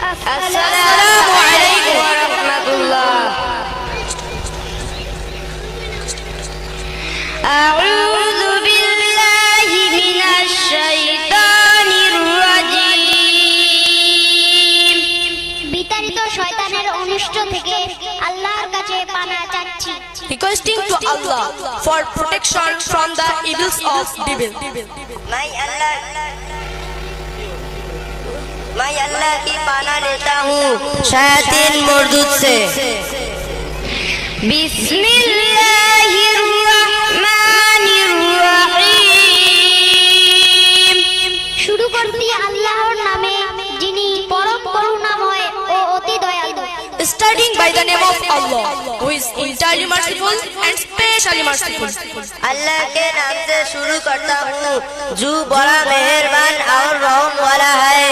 আসসালামু আলাইকুম ওয়া রাহমাতুল্লাহ আউযু বিল্লাহি মিনাশ শাইতানির রাজীম বিতাড়িত শয়তানের অনিষ্ট থেকে আল্লাহর কাছে পানা চাচ্ছি requesting to Allah for protection from the evils of devil. My Allah. मैं अल्लाह की पाना लेता हूँ शैतान मरदूद से बिस्मिल्लाहिर्रहमानिर्रहीम শুরু করছি আল্লাহর নামে যিনি পরম করুণাময় ও অতি দয়ালু Starting by the name of Allah, who is entirely merciful and specially merciful. अल्लाह के नाम से शुरू करता हूँ जो बड़ा मेहरबान और रहम वाला है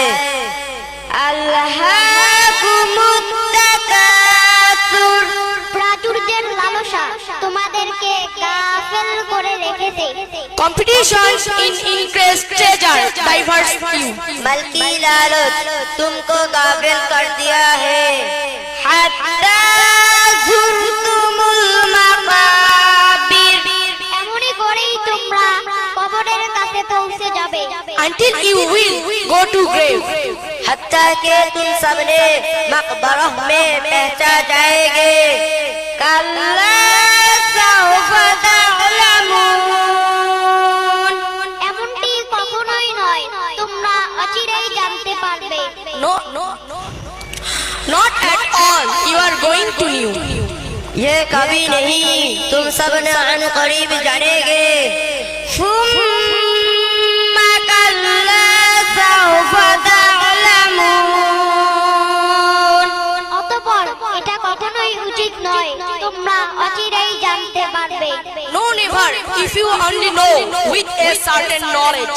করে রেখেছে Competition in increased treasure diverts you. बल्कि लालच तुमको काबिल कर दिया है हत्ता जुर्तुमुल मकाबिर এমনই করেই তোমরা কবরের কাছে পৌঁছে যাবে Until you will go to grave. हत्ता के तुम सबने मकबरों में पहचा जाएंगे তোমরা অচিরেই জানতে পারবে No, no, no. Not at all. You are going to new. ये कभी नहीं तुम सब ने अन करीब जानेगे ثم كلا سوف تعلمون অতঃপর এটা কখনোই উচিত নয় তোমরা অচিরেই জানতে পারবে No, never. If you only know with a certain knowledge.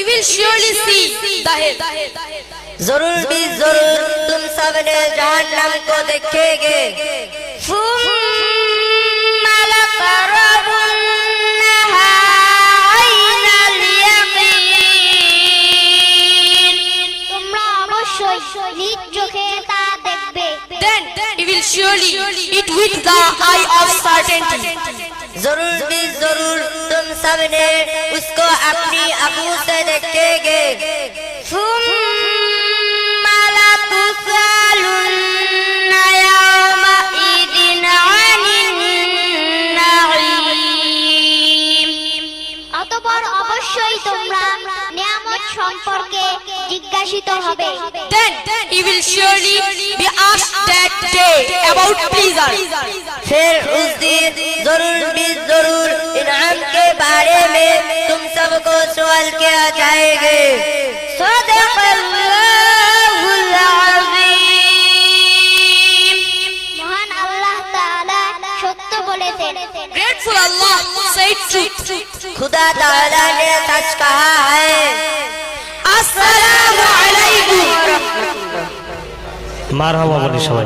you will surely see zahir जरूर भी जरूर तुम सबने जहन्नम को देखेंगे Then it will surely it with the eye of certainty. जरूर भी जरूर सबने उसको अपनी आंखों से देखेंगे অতপর অবশ্যই তোমরা নিয়ামত সম্পর্কে জিজ্ঞাসিত হবে then he will surely be asked that day about pleasure फिर उस दिन जरूर भी सबको सवाल किया जाएगा सदक़ल्लाहुल अज़ीम। মহান আল্লাহ তাআলা সত্য বলেছেন Grateful Allah said truth. खुदा ताला ने सच कहा है Assalamu alaikum. মার হওয়া বলি সবাই